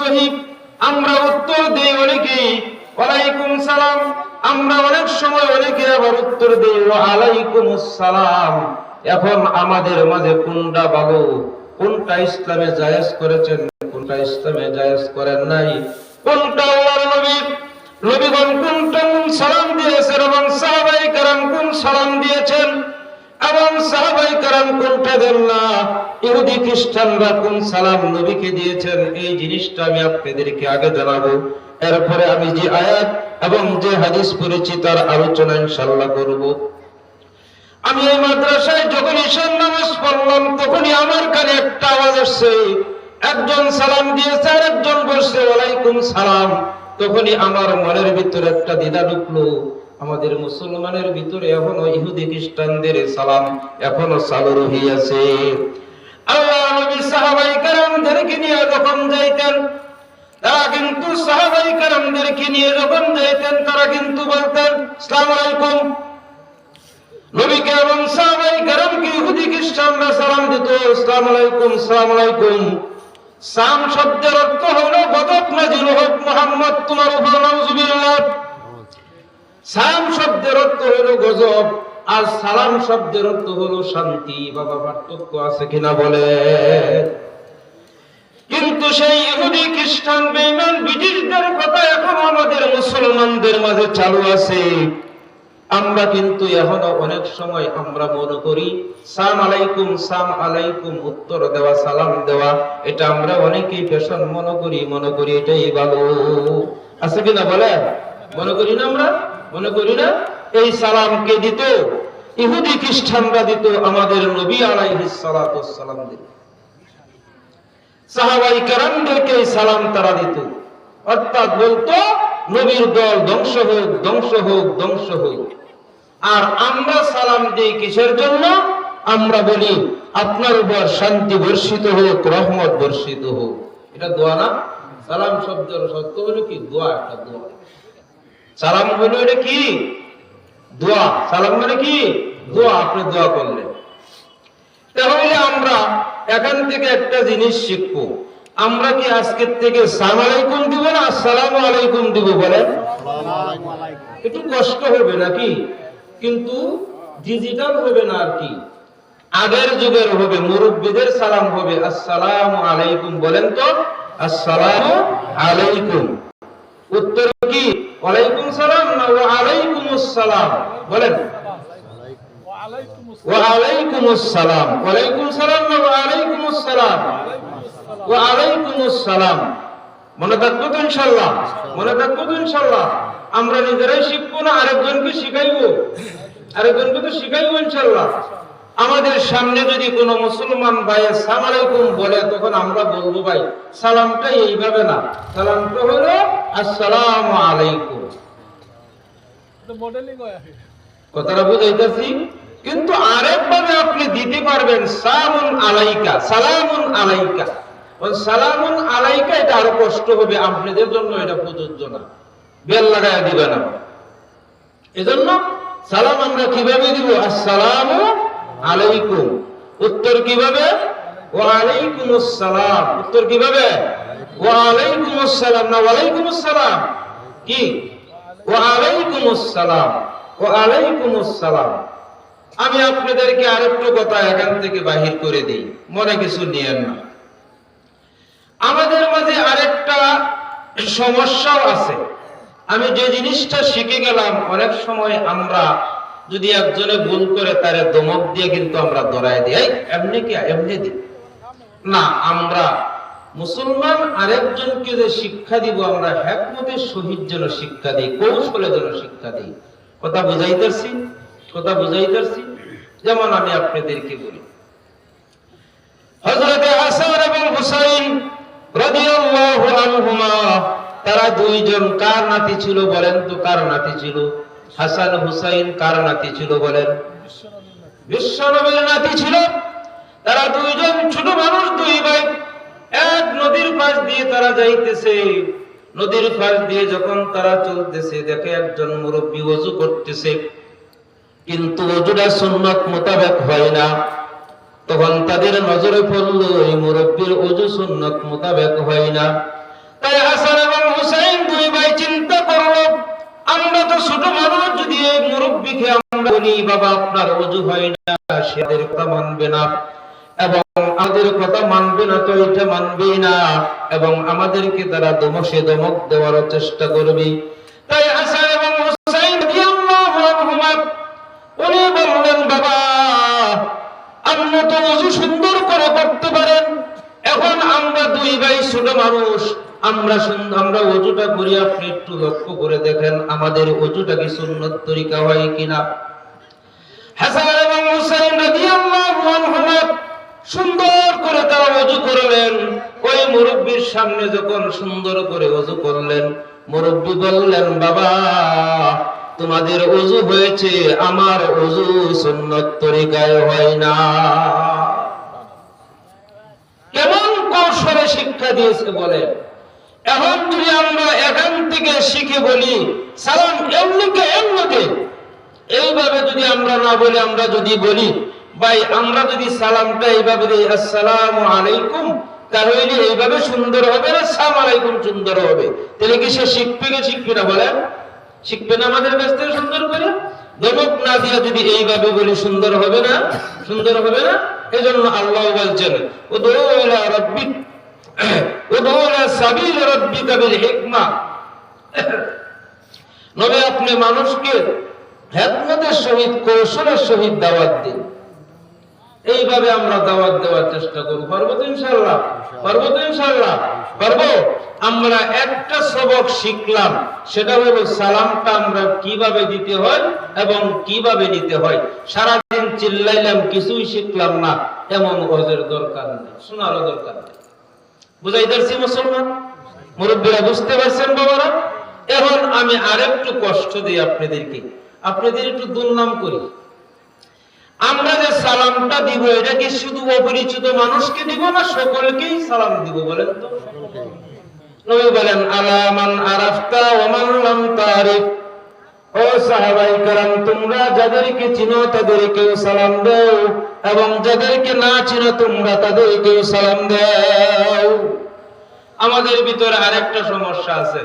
সহি আমরা উত্তর দেই অনেকেই ওয়ালাইকুম সালাম। আমরা অনেক সময় অনেকে আবার উত্তর দেই ওয়া আলাইকুম সালাম। এখন আমাদের মাঝে কোনটা ভালো? কোনটা ইসলামে জায়েজ করেছেন, কোনটা ইসলামে জায়েজ করেন নাই? কোনটা আল্লাহর নবী? নবীগণ কোনটা সালাম দিয়েছেন এবং সাহাবাই কারাম কোন সালাম দিয়েছেন? এবং সাহাবাই কারাম কোনটা দেন না? ইহুদি খ্রিস্টানরা কোন সালাম নবীকে দিয়েছেন? এই জিনিসটা আমি আপনাদেরকে আগে জানাব। এরপরে আমি যে আয়াত এবং যে হাদিস পড়েছি তার আলোচনা ইনশাল্লাহ করব। আমি এই মাদ্রাসায় যখন ঈশান নামাজ পড়লাম, তখনই আমার কানে একটা আওয়াজ আসছে। একজন সালাম দিয়েছে আর একজন বলছে, ওয়ালাইকুম সালাম। তখনই আমার মনের ভিতরে একটা দ্বিধা ঢুকলো। আমাদের মুসলমানের ভিতরে এখনও ইহুদি খ্রিস্টানদের সালাম এখনও চালু রহিয়াছে। আল্লাহ নবী সাহাবাই কারামদেরকে নিয়ে যখন যাইতেন, তারা কিন্তু সাহাবাই কারামদেরকে নিয়ে যখন যাইতেন, তারা কিন্তু বলতেন, সালাম আলাইকুম। নবীকে এবং সাহাবাই কারামকে ইহুদি খ্রিস্টানরা সালাম দিত আসসালামু আলাইকুম, সালাম আলাইকুম। সাম শব্দের অর্থ হলো গজব নাজিল হোক মোহাম্মদ, তোমার উপর নাউজুবিল্লাহ। সাম শব্দের অর্থ হলো গজব, আর সালাম শব্দের অর্থ হলো শান্তি। বাবা, পার্থক্য আছে কিনা বলে? কিন্তু সেই ইহুদি খ্রিস্টান, বেঈমান, ব্রিটিশদের কথা এখন আমাদের মুসলমানদের মাঝে চালু আছে। আমরা কিন্তু এখনও অনেক সময় আমরা মনে করি সাম আলাইকুম সাম আলাইকুম, উত্তর দেওয়া, সালাম দেওয়া, এটা আমরা অনেকেই পেশন মনে করি মনে করি এটাই ভালো। আছে কিনা বলে? মনে করি না আমরা? মনে করি না, এই সালাম কে দিত? ইহুদি খ্রিস্টানরা দিত আমাদের নবী সালাতু সালাম দিত সাহাবাই সালাম তারা দিত। অর্থাৎ বলতো, নবীর দল ধ্বংস হোক ধ্বংস হোক ধ্বংস হোক। আর আমরা সালাম দিই কিসের জন্য? আমরা বলি, আপনার উপর শান্তি বর্ষিত হোক, রহমত বর্ষিত হোক। এটা দোয়া না? সালাম শব্দের সত্য হলো কি? দোয়া, একটা দোয়া। সালাম হলো এটা কি? দোয়া। সালাম মানে কি? দোয়া, আপনি দোয়া করলেন। তাহলে আমরা এখান থেকে একটা জিনিস শিখব। আমরা কি আজকের থেকে সালাম আলাইকুম দিব না আসসালামু আলাইকুম দিব বলেন? একটু কষ্ট হবে নাকি? কিন্তু ডিজিটাল হবে না আর কি। আগের যুগের হবে, মুরব্বীদের সালাম হবে, আসসালামু আলাইকুম বলেন তো? আসসালামু আলাইকুম। উত্তর কি? ওয়ালাইকুম সালাম না ওয়া আলাইকুমুস সালাম বলেন। ওয়া আলাইকুমুস সালাম ওয়ালাইকুম সালাম না ওয়া আলাইকুমুস সালাম ওয়া আলাইকুমুস সালাম মনে থাকব তো ইনশাআল্লাহ? মনে থাকব তো ইনশাআল্লাহ? আমরা নিজেরাই শিখব না আরেকজনকে শিখাইবো? আরেকজনকে তো শিখাইবো ইনশাআল্লাহ। আমাদের সামনে যদি কোনো মুসলমান ভাই আলাইকুম বলে তখন আমরা বলব ভাই সালামটা এইভাবে না। সালামটা হলো আসসালামু আলাইকুম। কথাটা বুঝাইতেছি। কিন্তু আরেকভাবে আপনি দিতে পারবেন সালামুন আলাইকা সালামুন আলাইকা। সালামুন আলাইকা এটা আরও কষ্ট হবে আপনাদের জন্য এটা প্রযোজ্য না। বেল লাগায় দিবে না এজন্য সালাম আমরা কীভাবে দিব? আসসালামু আলাইকুম। উত্তর কীভাবে? ওয়ালাইকুম আসসালাম উত্তর কীভাবে? ওয়ালাইকুম আসসালাম না ওয়ালাইকুম আসসালাম কি? ওয়ালাইকুম আসসালাম ওয়ালাইকুম আসসালাম আমি আপনাদেরকে আরেকটু কথা এখান থেকে বাহির করে দিই। মনে কিছু নিয়েন না। আমাদের মাঝে আরেকটা সমস্যাও আছে। আমি যে জিনিসটা শিখে গেলাম, অনেক সময় আমরা যদি একজনে ভুল করে তারে দমক দিয়ে কিন্তু আমরা ধরাই দিই। এমনি কি, এমনি দিই? না, আমরা মুসলমান আরেকজনকে যে শিক্ষা দিব, আমরা হ্যাকমতের সহিত যেন শিক্ষা দিই, কৌশলে যেন শিক্ষা দিই। কথা বুঝাইতেছি কথা বুঝাইতেছি। যেমন আমি আপনাদেরকে বলি। হযরতে হাসান এবং হুসাইন রাদিয়াল্লাহু আনহুমা, তারা দুইজন কার নাতি ছিল বলেন তো কার নাতি ছিল? হাসান হুসাইন কার নাতি ছিল বলেন? বিশ্বনবীর নাতি ছিল। তারা দুইজন ছোট মানুষ, দুই ভাই। এক নদীর পাশ দিয়ে তারা যাইতেছে। নদীর পাশ দিয়ে যখন তারা চলতেছে, দেখে একজন মুরব্বী ওযু করতেছে। কিন্তু ওজুটা সুন্নত মোতাবেক হয় না। তখন তাদের নজরে পড়ল, এই মুরব্বীর ওজু সুন্নত মোতাবেক হয় না। তাই হাসান এবং হুসাইন দুই ভাই চিন্তা করল আমরা তো ছোট মানুষ, যদি মুরব্বীকে আমরা বলি, বাবা, আপনার অজু হয় না, সে আমাদের কথা মানবে না। এবং আমাদের কথা মানবে না তো এটা মানবেই না, এবং আমাদেরকে তারা দমসে দমক দেওয়ার চেষ্টা করবে। তাই হাসান এবং হুসাইন উনি বললেন, বাবা, আপনি তো অজু সুন্দর করে করতে পারেন এখন আমরা দুই ভাই ছোট মানুষ, আমরা আমরা অজুটা করি একটু লক্ষ্য করে দেখেন, আমাদের অজুটা কি সুন্নত তরিকা হয় কিনা। সুন্দর করে তারা অজু করলেন। ওই মুরব্বীর সামনে যখন সুন্দর করে অজু করলেন, মুরব্বী বললেন, বাবা, তোমাদের অজু হয়েছে, আমার অজু সুন্নত তরিকায় হয় না কেমন কৌশলে শিক্ষা দিয়েছে বলেন এখন যদি আমরা এখান থেকে শিখে বলি, সালাম এমনিকে এমনিকে এইভাবে যদি আমরা না বলে, আমরা যদি বলি, ভাই, আমরা যদি সালামটা এইভাবে দিই, আসসালামু আলাইকুম তাহলে এইভাবে সুন্দর হবে না সালাম আলাইকুম সুন্দর হবে? তাহলে কি সে শিখবে কি শিখবে না বলেন? শিখবে না আমাদের কাছ থেকে সুন্দর করে? না যদি এইভাবে বলি, সুন্দর হবে না, সুন্দর হবে না এজন্য আল্লাহ বলছেন, উদউ ইলা রাব্বিক আপনি মানুষকে হেকমতের সহিত, কৌশলের সহিত দাওয়াত দিন। এইভাবে আমরা দাওয়াত দেওয়ার চেষ্টা করব। পারব তো ইনশাআল্লাহ? পারব তো ইনশাআল্লাহ? পারব? আমরা একটা সবক শিখলাম, সেটা হলো সালামটা আমরা কীভাবে দিতে হয় এবং কীভাবে নিতে হয়। সারাদিন চিল্লাইলাম, কিছুই শিখলাম না, এমন ওজের দরকার নেই, শোনারও দরকার নেই। বুঝাই মুসলমান? মুরব্বীরা বুঝতে পারছেন বাবারা? এখন আমি আরেকটু কষ্ট দিই আপনাদেরকে। আপনাদের একটু দুর্নাম করি। আমরা যে সালামটা দিব, এটা কি শুধু অপরিচিত মানুষকে দিব না সকলকেই সালাম দিব বলেন তো? নবী বলেন আলামান আরাফতা ওমান লাম তারিফ। ও সাহাবাই তোমরা যাদেরকে চিনো সালাম দাও, এবং যাদেরকে না চিনো তোমরা তাদেরকেও সালাম দাও। আমাদের ভিতরে আরেকটা সমস্যা আছে।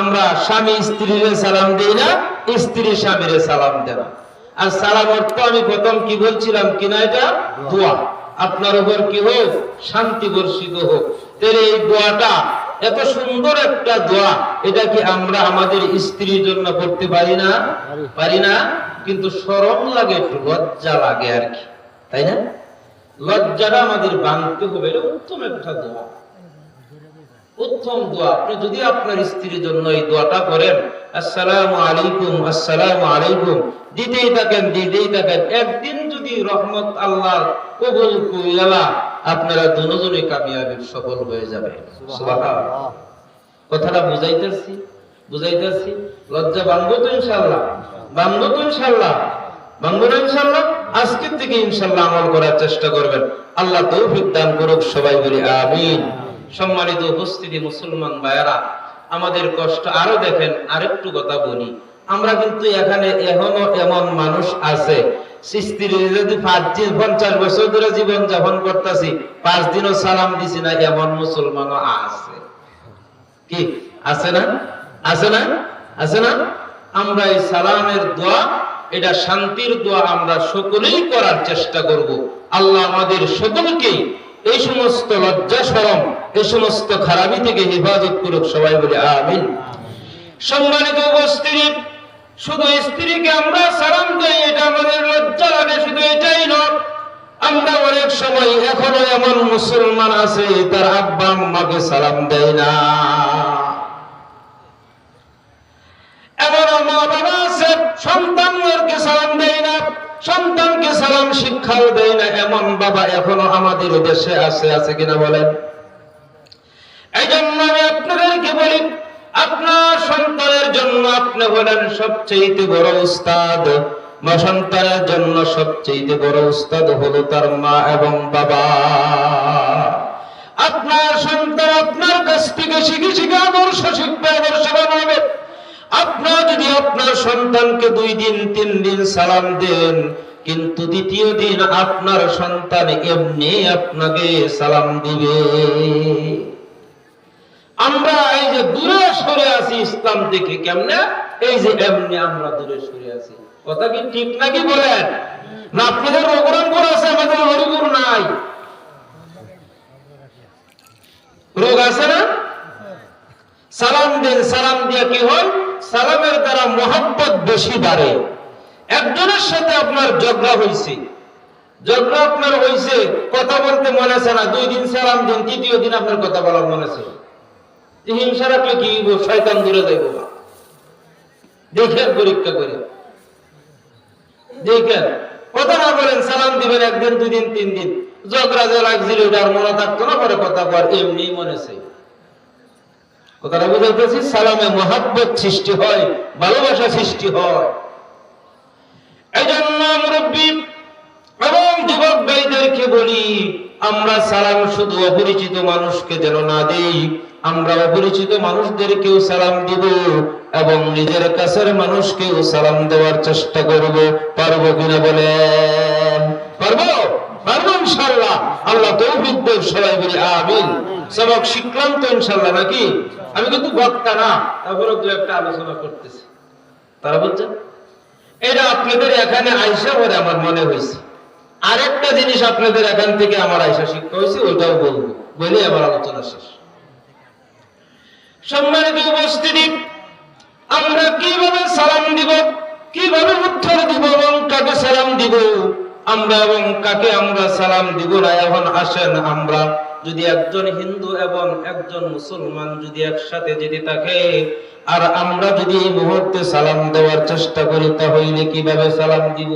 আমরা স্বামী স্ত্রীর সালাম দিই না, স্ত্রী স্বামীর সালাম দেয় না। আর সালাম অর্থ আমি প্রথম কি বলছিলাম কিনা এটা? দোয়া। আপনার উপর কি হোক, শান্তি বর্ষিত হোক। তাহলে এই দোয়াটা এত সুন্দর একটা দোয়া। এটা কি আমরা আমাদের স্ত্রীর জন্য করতে পারি না? পারি না। কিন্তু সরম লাগে, একটু লজ্জা লাগে আর কি। তাই না? লজ্জাটা আমাদের বাঁধতে হবে। এটা উত্তম একটা দোয়া। উত্তম দোয়া। আপনি যদি আপনার স্ত্রীর জন্য এই দোয়াটা করেন, আসসালামু আলাইকুম আসসালামু আলাইকুম। দিতেই থাকেন দিতেই থাকেন। একদিন যদি রহমত আল্লাহ কবুল কইলা আপনারা দুজনে কামিয়াবি সফল হয়ে যাবে। কথাটা বুঝাইতেছি বুঝাইতেছি। লজ্জা বাংবো তো ইনশাআল্লাহ বাংবো তো না ইনশাআল্লাহ? আজকের থেকে ইনশাআল্লাহ আমল করার চেষ্টা করবেন। আল্লাহ তৌফিক দান করুক সবাই বলি, আমিন। সম্মানিত উপস্থিতি মুসলমান ভাইয়ারা, আমাদের কষ্ট আরও দেখেন, আরেকটু কথা বলি। আমরা কিন্তু এখানে এখনও এমন মানুষ আছে। শান্তির দোয়া আমরা সকলেই করার চেষ্টা করব। আল্লাহ আমাদের সকলকেই এই সমস্ত লজ্জা সরম এই সমস্ত খারাপি থেকে হেফাজত করুক সবাই বলে, আমিন। সম্মানিত উপস্থিতি শুধু স্ত্রীকে আমরা সালাম দেই, এটা আমাদের লজ্জা লাগে, শুধু এটাই নয় আমরা অনেক সময় এখনও এমন মুসলমান আছে, তার আব্বা আম্মাকে সালাম দেয় না। সন্তানকে সালাম শিক্ষাও দেয় না। এমন বাবা এখনও আমাদের দেশে আছে আছে কিনা বলেন? এই জন্য আমি আপনাদেরকে বলি আপনার সন্তানের জন্য আপনি হলেন সবচেয়ে বড় উস্তাদ। সন্তানের জন্য সবচেয়ে বড় উস্তাদ হলো তার মা এবং বাবা। আপনার সন্তান আপনার কাছ থেকে শিখে শিখে আদর্শ শিখবে, আদর্শ বানাবে। আপনার যদি আপনার সন্তানকে দুই দিন, তিন দিন সালাম দেন, কিন্তু দ্বিতীয় দিন আপনার সন্তান এমনি আপনাকে সালাম দিবে। আমরা এই যে দূরে সরে আছি ইসলাম থেকে কেমনে? এই যে এমনি আমরা দূরে সরে আছি। কথা কি ঠিক নাকি বলেন? না, আপনাদের রঘুরামপুর আছে, আমাদের হরিপুর নাই। রোগ আছে না? সালাম দেন, সালাম দিয়ে কি হয়? সালামের দ্বারা মোহাম্মত বেশি বাড়ে। একজনের সাথে আপনার ঝগড়া হয়েছে ঝগড়া আপনার হয়েছে কথা বলতে মনে আছে না, দুই দিন সালাম দিন, তৃতীয় দিন আপনার কথা বলার মনে আছে। যে হিংসা রাখলে কি শয়তান দূরে যাইব দেখেন পরীক্ষা করে। দেখেন কথা না বলেন, সালাম দিবেন একদিন দুই দিন তিন দিন যে লাগছিল এটা আর মনে থাকতো না, পরে কথা বল এমনি মনে আছে। কথাটা বুঝাইতেছি, সালামে মহাব্বত সৃষ্টি হয়, ভালোবাসা সৃষ্টি হয়। এই জন্য মুরব্বী এবং যুবক ভাইদেরকে বলি, আমরা সালাম শুধু অপরিচিত মানুষকে যেন না দেই আমরা অপরিচিত মানুষদেরকেও সালাম দিব এবং নিজের কাছের মানুষকেও সালাম দেওয়ার চেষ্টা করব। পারব কিনা বলেন? পারব? পারব ইনশাল্লাহ আল্লাহ তৌফিক দেব সবাই বলি, আমিন। সবক শিখলাম তো ইনশাল্লাহ নাকি? আমি কিন্তু বক্তা না তারপরে দু একটা আলোচনা করতেছি। তারা বলছেন, এটা আপনাদের এখানে আইসা বলে আমার মনে হয়েছে। আরেকটা জিনিস আপনাদের এখান থেকে আমার আইসা শিক্ষা হয়েছে ওইটাও বলব। বলে আমার আলোচনা শেষ। সম্মানিত উপস্থিতি, আমরা কীভাবে সালাম দিব, কীভাবে উত্তর দিব এবং কাকে সালাম দিব? আমরা এবং কাকে আমরা সালাম দিব না? এখন আসেন আমরা। যদি একজন হিন্দু এবং একজন মুসলমান যদি একসাথে যদি থাকে, আর আমরা যদি এই মুহূর্তে সালাম দেওয়ার চেষ্টা করি, তাহলে কীভাবে সালাম দিব?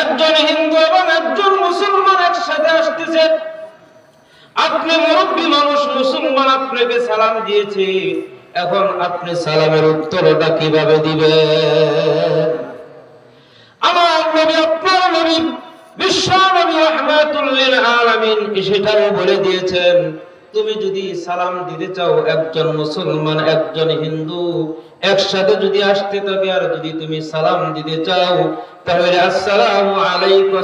একজন হিন্দু এবং একজন মুসলমান একসাথে আসতেছে আপনি মুরব্বী মানুষ, মুসলমান, আপনাকে সালাম দিয়েছে। এখন আপনি সালামের উত্তরটা কীভাবে একজন হিন্দু একসাথে যদি আসতে আর যদি তুমি সালাম দিতে চাও, তাহলে আলাইকুম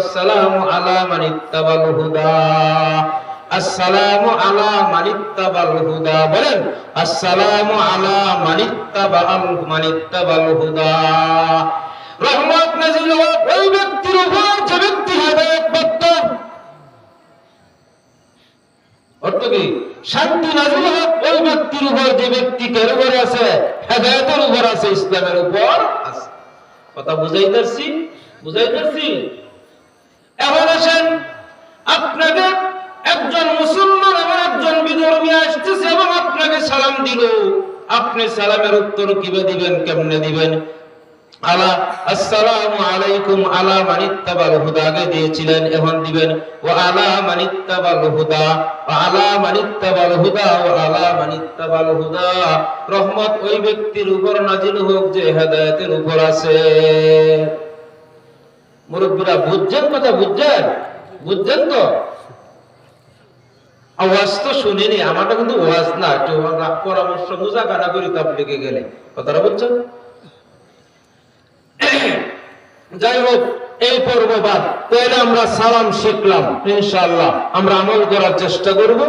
যে ব্যক্তি শান্তি নাজিল হক ওই ব্যক্তির উপর যে ব্যক্তি কার উপর আছে, হেদায়েতের উপর আছে, ইসলামের উপর আছে। কথা বুঝাইতেছি বুঝাইতেছি এখন আসেন আপনাকে একজন মুসলমান এবং একজন বিধর্মী আসতেছে এবং আপনাকে সালাম দিল আপনি সালামের উত্তর কীভাবে দিবেন, কেমনে দিবেন? রহমত ওই ব্যক্তির উপর নাজিল হোক যে হেদায়েতের উপর আছে। মুরব্বীরা, বুঝছেন কথা বুঝছেন? বুঝছেন তো? আওয়াজ তো শুনিনি, আমারটা কিন্তু ওয়াজ না, একটু পরামর্শ মুজাকারা করি তাবলিগে গেলে। কথাটা বুঝছেন যাই হোক, এই পর্ব বাদ। তাহলে আমরা সালাম শিখলাম, ইনশাআল্লাহ। আমরা আমল করার চেষ্টা করব।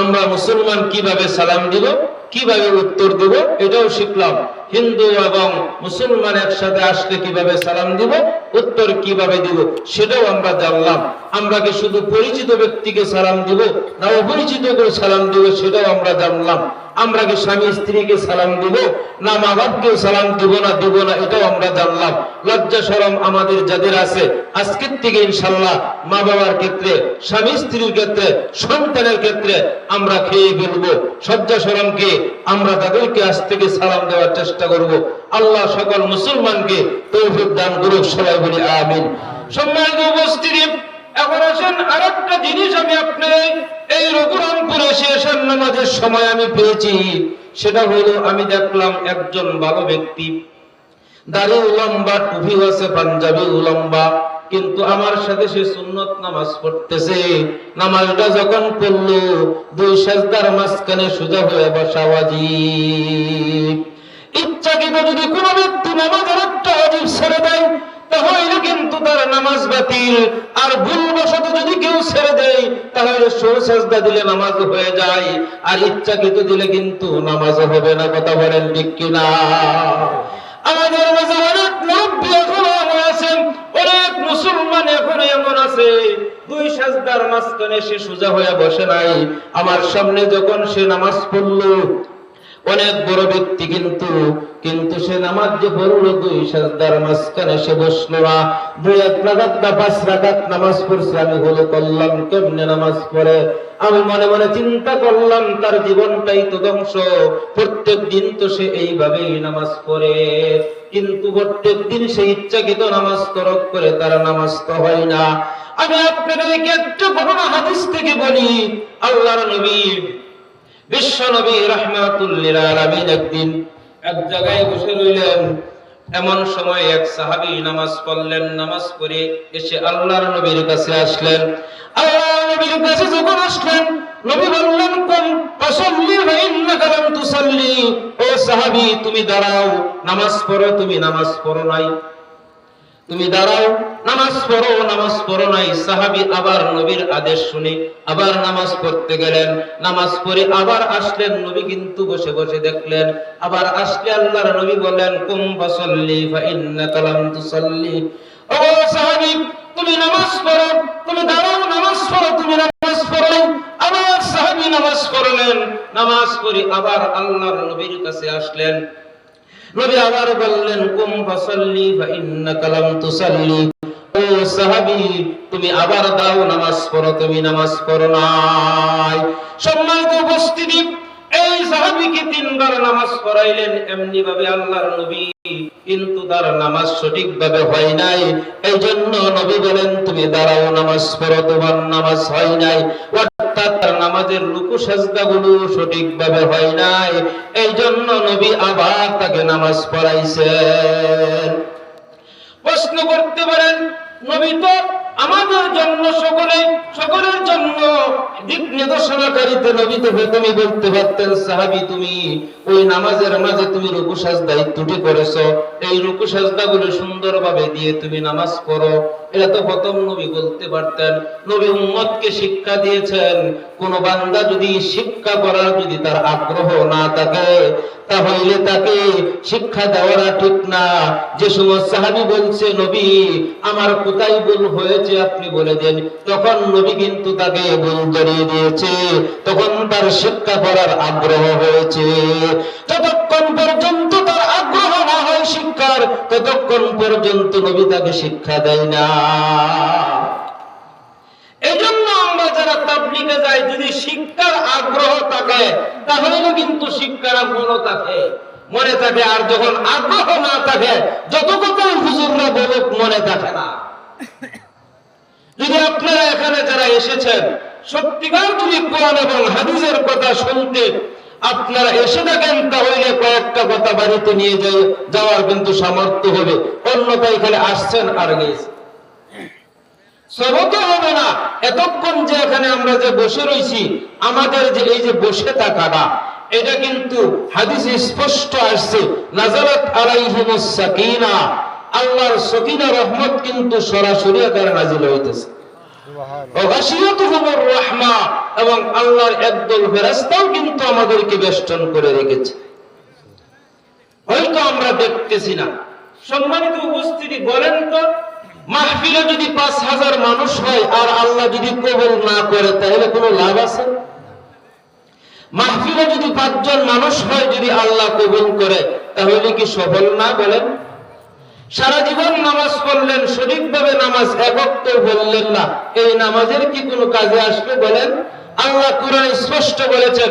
আমরা মুসলমান কীভাবে সালাম দিব, কীভাবে উত্তর দিব, এটাও শিখলাম। হিন্দু এবং মুসলমান একসাথে আসলে কীভাবে সালাম দিব, উত্তর কীভাবে দিব, সেটাও আমরা জানলাম। আমরা কি শুধু পরিচিত ব্যক্তিকে সালাম দিব না অপরিচিত করে সালাম দিব, সেটাও আমরা জানলাম। আমরা কি স্বামী স্ত্রীকে সালাম দিব না মা বাপকে সালাম দিব না দিব না, এটাও আমরা জানলাম। লজ্জা সরম আমাদের যাদের আছে, আজকের থেকে ইনশাল্লাহ মা বাবার ক্ষেত্রে, স্বামী স্ত্রীর ক্ষেত্রে, সন্তানের ক্ষেত্রে আমরা খেয়ে ফেলব। সজ্জা সরমকে আমরা তাদেরকে আজ থেকে সালাম দেওয়ার চেষ্টা করব। আল্লাহ সকল মুসলমানকে তৌফিক দান করুক, সবাই বলি আমিন। সম্মানিত উপস্থিতি, এখন আসেন আরেকটা জিনিস আমি আপনার এই রঘুরামপুরে শেষের নামাজের সময় আমি পেয়েছি। সেটা হলো, আমি দেখলাম একজন ভালো ব্যক্তি। দাড়ি উলম্বা টুপি আছে, পাঞ্জাবি উলম্বা কিন্তু আমার সাথে সে সুন্নত নামাজ পড়তেছে। নামাজটা যখন পড়ল, দুই সাজদার মাঝখানে সোজা হয়ে বসা ইচ্ছাকৃত যদি ব্যক্তি নামাজের একটা অজীব ছেড়ে দেয়, তাহলে কিন্তু তার নামাজ বাতিল। আর ভুলবশত যদি কেউ ছেড়ে দেয়, তাহলে দিলে নামাজ হয়ে যায়। আর ইচ্ছাকৃত দিলে কিন্তু নামাজ হবে না, কথা বলেন ঠিক কিনা? আমাদের মাঝে অনেক এখনও আছেন অনেক মুসলমান এখনও এমন আছে। দুই সাজদার মাঝখানে সে সোজা হয়ে বসে নাই। আমার সামনে যখন সে নামাজ পড়ল অনেক বড় ব্যক্তি কিন্তু কিন্তু সে নামাজ যে পড়ল, দুই সাজদার মাঝখানে সে বসল না। দুই এক রাকাত না, পাঁচ রাকাত নামাজ পড়ছে, আমি হলো করলাম, কেমনে নামাজ পড়ে? আমি মনে মনে চিন্তা করলাম, তার জীবনটাই তো ধ্বংস। প্রত্যেক দিন তো সে এইভাবেই নামাজ পড়ে। কিন্তু প্রত্যেক দিন সে ইচ্ছাকৃত নামাজ তরক করে, তার নামাজ তো হয় না। আমি আপনাদেরকে একটা ঘটনা হাদিস থেকে বলি, আল্লাহর নবী নামাজ পড়ে এসে নবীর কাছে আসলেন। আল্লাহর নবীর কাছে যখন আসলেন ও সাহাবী, তুমি দাঁড়াও, নামাজ পড়ো, তুমি নামাজ পড়ো নাই। তুমি দাঁড়াও, নামাজ পড়ো নামাজ পড়ো নাই। সাহাবি আবার নবীর আদেশ শুনে আবার নামাজ পড়তে গেলেন। নামাজ পড়ে আবার আসলেন, নবী কিন্তু বসে বসে দেখলেন। আবার আসলে আল্লাহর নবী বলেন কুম ফাসাল্লি ফা ইন্নাকা লাম তুসাল্লি। ও সাহাবি, তুমি নামাজ পড়ো, তুমি দাঁড়াও, নামাজ পড়ো, তুমি নামাজ পড়ো আবার সাহাবি নামাজ পড়লেন। নামাজ পড়ে আবার আল্লাহর নবীর কাছে আসলেন। নবী আবার বললেন, কুম ফাসাল্লি ফা ইন্নাকা লাম তুসাল্লি। ও সাহাবী, তুমি আবার দাও নামাজ পড়ো, তুমি নামাজ পড়ো নাই। সম্মানিত উপস্থিতি, এই সাহাবীকে তিনবার নামাজ পড়াইলেন এমনি ভাবে আল্লাহর নবী কিন্তু তার নামাজ সঠিকভাবে হয় নাই। এই জন্য নবী বলেন, তুমি দাঁড়াও, নামাজ পড়ো, তোমার নামাজ হয় নাই। নামাজের আবার তাকে নামাজ প্রশ্ন করতে পারেন, নবী তো আমাদের জন্য সকলে, সকলের জন্য দিক নির্দেশনাকারীতে নবী তো তুমি বলতে পারতেন, সাহাবি তুমি, ওই নামাজের মাঝে তুমি রুকু সাজদায় ত্রুটি করেছ। এই রুকু সাজদা গুলো সুন্দরভাবে দিয়ে তুমি নামাজ পড়ো। এটা তো প্রথম নবী বলতে পারতেন, নবী উম্মতকে শিক্ষা দিয়েছেন, কোন বান্দা যদি শিক্ষা করার যদি তার আগ্রহ না থাকে তাহলে তাকে শিক্ষা দেওয়াটা ঠিক না। যে সময় সাহাবি বলছে, নবী, আমার কোথায় ভুল হয়েছে আপনি বলে দেন। তখন নবী কিন্তু তাকে ভুল ধরিয়ে দিয়েছে। তখন তার শিক্ষা করার আগ্রহ হয়েছে। ততক্ষণ পর্যন্ত তার আগ্রহ না হয় শিক্ষার, ততক্ষণ পর্যন্ত নবী তাকে শিক্ষা দেয় না। এজন্য আমরা যারা তাবলিগে যাই, যদি শিক্ষার আগ্রহ থাকে তাহলে কিন্তু শিক্ষার আগ্রহ থাকে। মনে থাকে, আর যখন আগ্রহ না থাকে যত কথাই হুজুররা বলুক, মনে থাকে না। যদি আপনারা এখানে যারা এসেছেন, সত্যিকার যদি কোরআন এবং হাদিসের কথা শুনতে আপনারা এসে থাকেন, তাহলে কয়েকটা কথা বাড়িতে নিয়ে যাওয়ার কিন্তু সামর্থ্য হবে। অন্যথায় এখানে আসছেন আর গেছেন। সবত হবে না। এতক্ষণ যে এখানে আমরা যে বসে রয়েছি আমাদের যে এই যে বসে থাকাটা এটা কিন্তু হাদিসে স্পষ্ট আসছে নাজারাত আলাইহিমুস সাকিনা। আল্লাহর সকিনা রহমত কিন্তু সরাসরি আকারে নাজিল হইতেছে। এবং আল্লাহর একদল ফেরেশতাও কিন্তু আমাদেরকে বেষ্টন করে রেখেছে। হয়তো আমরা দেখতেছি না। সম্মানিত উপস্থিতি বলেন তো মাহফিলে যদি পাঁচ হাজার মানুষ হয় আর আল্লাহ যদি কবল না করে, তাহলে কোনো লাভ আছে? মাহফিলে যদি পাঁচজন মানুষ হয় যদি আল্লাহ কবুল করে, তাহলে কি সফল না বলেন? সারা জীবন নামাজ পড়লেন, সঠিকভাবে নামাজ একক তো বললেন না। এই নামাজের কি কোনো কাজে আসবে বলেন? আল্লাহ কোরআন স্পষ্ট বলেছেন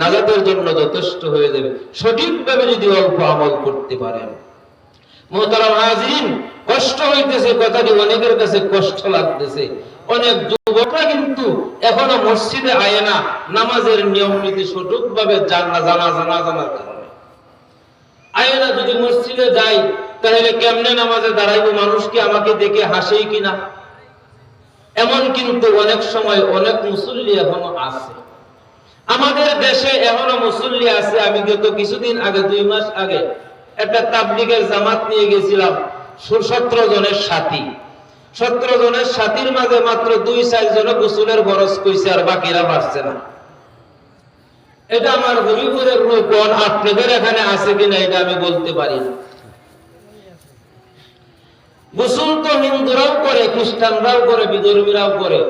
নাজাদের জন্য যথেষ্ট হয়ে যাবে। সঠিকভাবে যদি অল্প আমল করতে পারেন। কষ্ট হইতেছে, কথাটি অনেকের কাছে কষ্ট লাগতেছে। অনেক যুবকরা কিন্তু এখনও মসজিদে আয় না, নামাজের নিয়ম নীতি জানা জানা জানা, জানার কারণে। যদি মসজিদে যাই, তাহলে কেমনে নামাজে দাঁড়াইবো? মানুষ কি আমাকে দেখে হাসেই কিনা? এমন কিন্তু অনেক সময় অনেক মুসল্লি এখনও আছে। আমাদের দেশে এখনও মুসল্লি আছে, আমি গত কিছুদিন আগে, দুই মাস আগে, একটা তাবলিগের জামাত নিয়ে গেছিলাম সতেরো জনের সাথী। সতেরো জনের সাথীর মাঝে মাত্র দুই, চার জনে গোসলের বরস কইছে আর বাকিরা পারছে না। এটা আমার হরিপুরের রূপন আপনাদের এখানে আছে কিনা এটা আমি বলতে পারি না। গোসল তো হিন্দুরাও করে, খ্রিস্টানরাও করে, বিধর্মীরাও করে।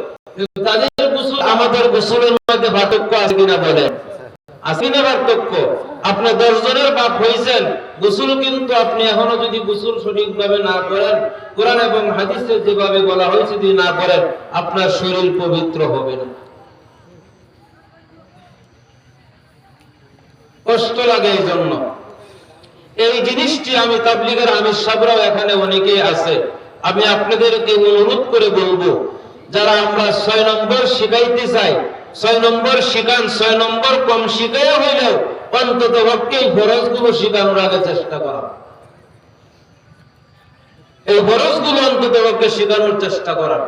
তাদের গোসল, আমাদের গোসলের মধ্যে পার্থক্য আছে কিনা বলেন। আছে না পার্থক্য? আপনি দশ জনের বাপ হয়েছেন গোসল কিন্তু আপনি এখনও যদি গোসল সঠিকভাবে না করেন, কোরআন এবং যেভাবে বলা হয়েছে যদি না করেন, আপনার শরীর পবিত্র হবে না। কষ্ট লাগে এই জন্য এই জিনিসটি আমি তাবলিগের আমির সাবরাও এখানে অনেকেই আছে। আমি আপনাদেরকে অনুরোধ করে বলব যারা আমরা ছয় নম্বর শিখাইতে চাই, ছয় নম্বর শিখান, ছয় নম্বর কম শিখাইয়া হইলেও অন্তত পক্ষে এই ফরজগুলো শিখানোর আগে চেষ্টা করা। এই ফরজগুলো অন্তত পক্ষে শিখানোর চেষ্টা করা।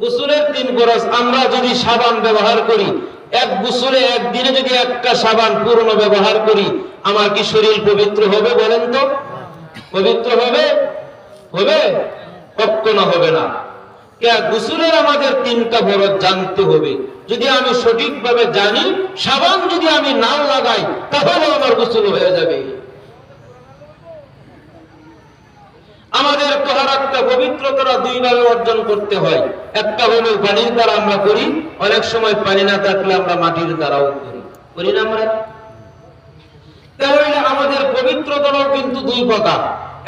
গোসলের তিন ফরজ আমরা যদি সাবান ব্যবহার করি, এক গোসলে একদিনে যদি একটা সাবান পূর্ণ ব্যবহার করি, আমার কি শরীর পবিত্র হবে বলেন তো? পবিত্র হবে? হবে? কখনো হবে না। আমাদের তিনটা জানতে হবে। যদি আমি সঠিকভাবে জানি, সাবান যদি আমি লাগাই, তাহলে আমার হয়ে যাবে। আমাদের তোহারাতটা পবিত্রতা দুইভাবে অর্জন করতে হয়। একটা হলো পানির দ্বারা আমরা করি, অনেক সময় পানি না থাকলে আমরা মাটির দ্বারাও করি। করি না আমরা? তাহলে আমাদের পবিত্রতাও কিন্তু দুই প্রকার।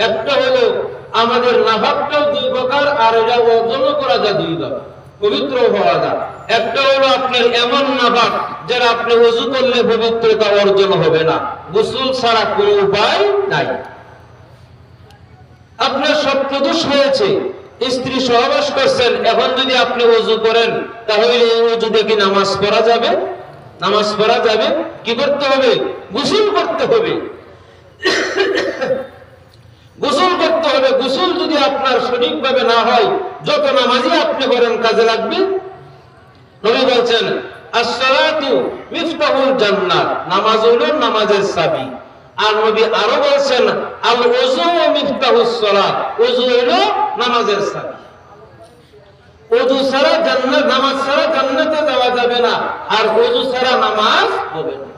একটা হলো আমাদের নাভাবটাও দুই প্রকার, আর এটা অর্জন করা যায় দুই প্রকার। পবিত্র হওয়া যায়। একটা হলো আপনার এমন নাভাব যারা আপনি উজু করলে পবিত্রতা অর্জন হবে না। গোসল ছাড়া কোনো উপায় নাই। আপনার সপ্তদোষ হয়েছে। স্ত্রী সহবাস করছেন, এখন যদি আপনি অজু করেন, তাহলে এই অজু দেখে নামাজ পড়া যাবে? নামাজ পড়া যাবে? কি করতে হবে? গোসল করতে হবে। গোসল গোসল যদি আপনার সঠিকভাবে না হয়, যত নামাজই আপনি করেন, কাজে লাগবে? নবী বলছেন, আসসালাতু মিফতাহুল জান্নাত। নামাজ হলো নামাজের চাবি। আর নবী আরও বলছেন আল ওযু মিফতাহুস সালাত। ওযু হলো নামাজের চাবি। ওযু ছাড়া জান্নাত, নামাজ ছাড়া জান্নাতে যাওয়া যাবে না। আর ওযু ছাড়া নামাজ হবে না।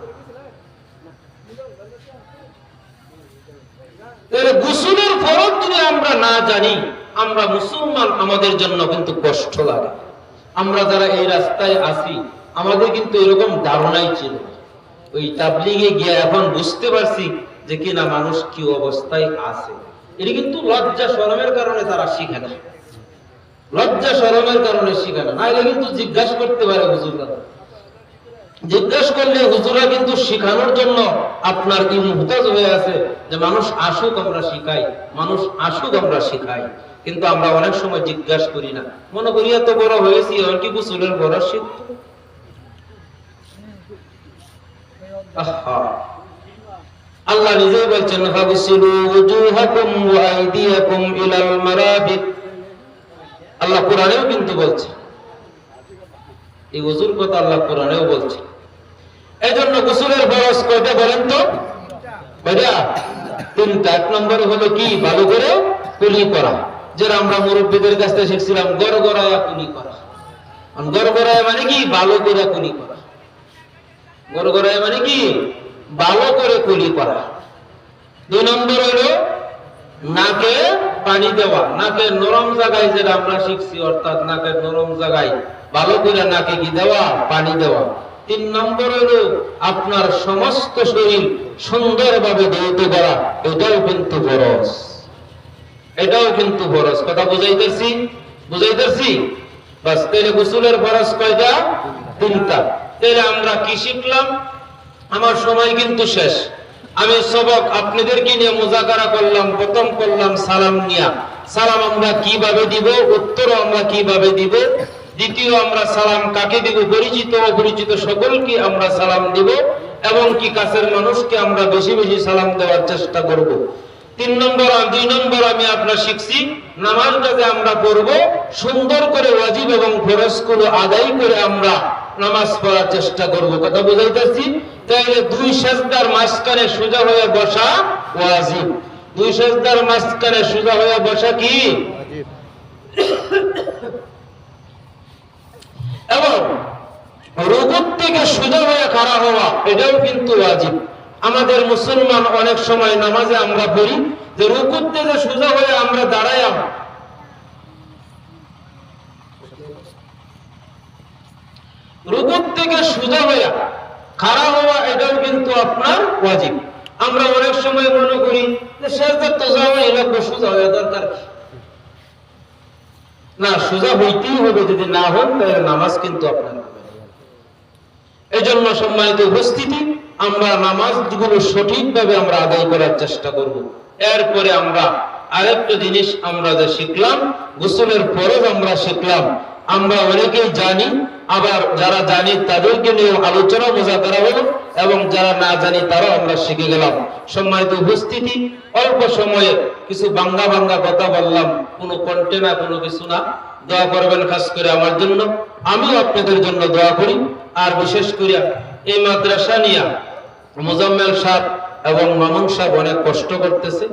তাহলে গোসলের ফরজ যদি আমরা না জানি, আমরা মুসলমান, আমাদের জন্য কিন্তু কষ্ট লাগে। আমরা যারা এই রাস্তায় আসি আমাদের কিন্তু এরকম ধারণাই ছিল ওই তাবলিগে গিয়ে এখন বুঝতে পারছি যে কিনা মানুষ কি অবস্থায় আছে। এটা কিন্তু লজ্জা শরমের কারণে তারা শিখে না। লজ্জা শরমের কারণে শিখে না। নাহলে কিন্তু জিজ্ঞাসা করতে পারে হুজুর জিজ্ঞাসা করলে হুজুরা কিন্তু শিখানোর জন্য আপনার কি মুহতাজ হয়ে আছে? যে মানুষ আসুক আমরা শিখাই, মানুষ আসুক আমরা শিখাই। কিন্তু আমরা অনেক সময় জিজ্ঞাসা করি না। মনে করি এত বড় হয়েছি আর কি গোসলের বড় আহা। আল্লাহ নিজেই বলছেন ফাগসিলু ওয়াজুহাকুম ওয়া আইদিয়াকুম ইলাল মারাফিক। আল্লাহ কোরআনেও কিন্তু বলছে। এই ওজুর কথা আল্লাহ কোরআনেও বলছে। এজন্য গোসলের বরস কয়টা বলেন তো? কয়টা? তিনটা। এক নম্বর হলো কি? ভালো করে কুলি করা। যেটা আমরা মুরব্বীদের কাছ থেকে শিখছিলাম কুলি করা। মানে কি? ভালো করে কুলি করা। মানে কি? ভালো করে কুলি করা। দুই নম্বর হলো নাকে পানি দেওয়া। নাকের নরম জায়গায় যেটা আমরা শিখছি, অর্থাৎ নাকের নরম জায়গায় ভালো করে নাকে কি দেওয়া? পানি দেওয়া। তিন নম্বর হলো আপনার সমস্ত শরীর সুন্দরভাবে ধৌত করা এটাও কিন্তু ফরজ। এটাও কিন্তু ফরজ। কথা বুঝাইতেছি? বুঝাইতেছি? বাস, তাহলে গোসলের ফরজ কয়টা? তিনটা। তাহলে আমরা কি শিখলাম? আমার সময় কিন্তু শেষ। আমি সবক আপনাদেরকে নিয়ে মোজাকারা করলাম, প্রথম করলাম সালাম নিয়া। সালাম আমরা কীভাবে দিব? উত্তর আমরা কীভাবে দিব? দ্বিতীয় আমরা সালাম কাকে দিব? পরিচিত অপরিচিত সকলকে আমরা সালাম দিব এবং কি কাছের মানুষকে আমরা বেশি বেশি সালাম দেওয়ার চেষ্টা করব। তিন নম্বর দুই নম্বর আমি আপনার শিখছি নামাজটা যে আমরা পড়ব, সুন্দর করে ওয়াজিব এবং ফরজগুলো আদায় করে আমরা নামাজ পড়ার চেষ্টা করব। কথা বুঝাইতেছি? তাইলে দুই সেজদার মাঝখানে সোজা হয়ে বসা ওয়াজিব। দুই সেজদার মাঝখানে সোজা হয়ে বসা কি? এবং রোগর থেকে সোজা হয়ে খাড়া হওয়া, এটাও কিন্তু ওয়াজিব আমাদের মুসলমান অনেক সময় নামাজে আমরা পড়ি, যে রুকুর থেকে সোজা হয়ে আমরা দাঁড়াইলাম রুকুর থেকে খাড়া হওয়া, এটাও কিন্তু আপনার ওয়াজিব আমরা অনেক সময় মনে করি যে শেষদার তো যাওয়া এলাকা সোজা হয়ে দরকার? না, সোজা হইতেই হবে, যদি না হন তাহলে নামাজ কিন্তু আপনার এই জন্য সম্মানিত উপস্থিতি, আমরা নামাজগুলো সঠিকভাবে আমরা আদায় করার চেষ্টা করব। এরপরে আমরা আরেকটা জিনিস আমরা যে শিখলাম, গোসলের পরে আমরা শিখলাম। আমরা অনেকেই জানি, আবার যারা জানি তাদেরকে নিয়ে আলোচনা বোঝা করা হলো, এবং যারা না জানি তারাও আমরা শিখে গেলাম। সম্মানিত উপস্থিতি, অল্প সময়ে কিছু বাঙ্গা বাঙ্গা কথা বললাম, কোনো কন্টে না, কোনো কিছু না। দোয়া করবেন খাস করে আমার জন্য। আমিও আপনাদের জন্য দোয়া করি। আর বিশেষ করে এই মাদ্রাসা নিয়া মোজাম্মেল সাহ এবং মামুন সাহেব অনেক কষ্ট করতেছে।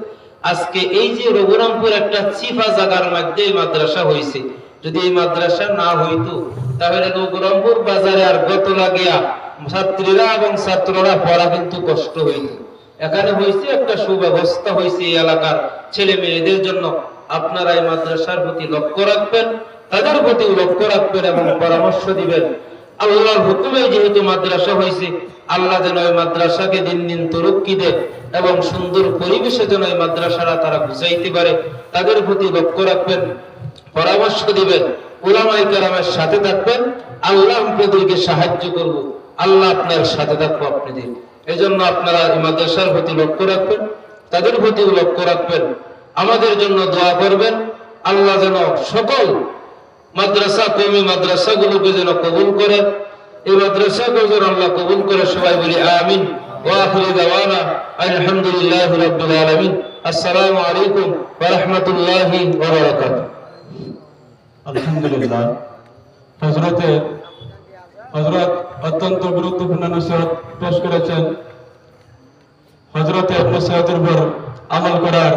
আজকে এই যে রঘুরামপুর একটা চিফা জাগার মধ্যে মাদ্রাসা হয়েছে। যদি এই মাদ্রাসা না হইতো, তাহলে নবরঙ্গপুর বাজারে আর গত লাগিয়া ছাত্রীরা এবং ছাত্ররা পড়া কিন্তু কষ্ট হইত। এখানে হয়েছে একটা সুব্যবস্থা হয়েছে এই এলাকার। ছেলে মেয়েদের জন্য আপনারা এই মাদ্রাসার প্রতি লক্ষ্য রাখবেন, তাদের প্রতি লক্ষ্য রাখবেন এবং পরামর্শ দিবেন। আল্লাহর হুকুমে যেহেতু মাদ্রাসা হয়েছে, আল্লাহ যেন ওই মাদ্রাসাকে দিন দিন তরক্কি দেয় এবং সুন্দর পরিবেশে যেন এই মাদ্রাসারা তারা বুঝাইতে পারে। তাদের প্রতি লক্ষ্য রাখবেন, পরামর্শ দিবেন ওলামাই কেরামের সাথে থাকবেন, আল্লাহ আপনাদেরকে সাহায্য করব, আল্লাহ আপনার সাথে থাকব আপনাদের। এই জন্য আপনারা এই মাদ্রাসার প্রতি লক্ষ্য রাখবেন, তাদের প্রতি লক্ষ্য রাখবেন। আমাদের জন্য দোয়া করবেন, আল্লাহ যেন সকল মাদ্রাসা, কমি মাদ্রাসা গুলোকে যেন কবুল করে, এই মাদ্রাসা যেন আল্লাহ কবুল করে, সবাই বলি আমিন। ওয়াখির দাওয়ানা, আলহামদুলিল্লাহ রাব্বিল আলামিন। আসসালামু আলাইকুম ওয়া আলহামদুলিল্লাহ হজরতে হজরত অত্যন্ত গুরুত্বপূর্ণ নসিহত পেশ করেছেন। হজরতে নসিহতের উপর আমল করার